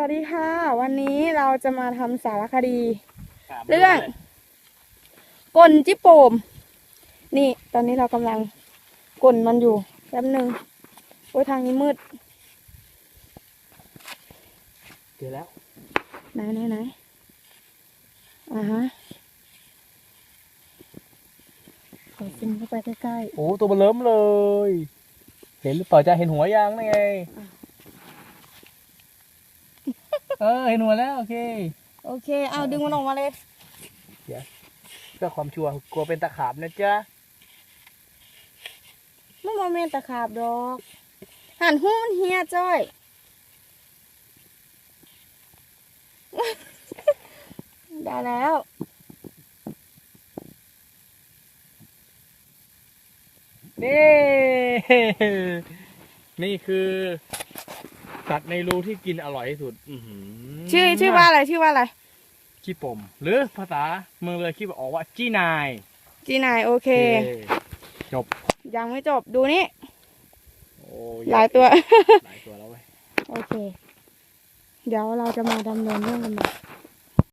วัสดีค่ะ วันนี้เราจะมาทำสารคดี เรื่องกลจิโปม นี่ ตอนนี้เรากำลังกลมันอยู่แป๊บหนึ่งโอ้ยทางนี้มืด เจอแล้ว ไหนไหนไหนอ่าฮะขอซิมเข้าไปใกล้โอ้ตัวเบลเริ่มเลย เห็นหรือเปล่าจะเห็นหัวยังนั่นไง เออเห็นหัวแล้วโอเคๆโอเค เอาดึงมันออกมาเลยเพื่อความชัวร์กลัวเป็นตะขาบนะจ๊ะมันโมเมนตะขาบดอก หันหูมันเฮียจ้อยได้แล้วนี่นี่คือ สัตว์ในรูที่กินอร่อยที่สุดอื้อหือชื่อชื่อว่าอะไรชื่อว่าอะไร ขี้ปม หรือภาษาเมืองเลยคิดว่าออกว่าจี้นายจีนายโอเค จบยังไม่จบดูนี่โอ้หลายตัว หลายตัวแล้วเว้ย โอเค เดี๋ยวเราจะมาดำเนินเรื่องกันใหม่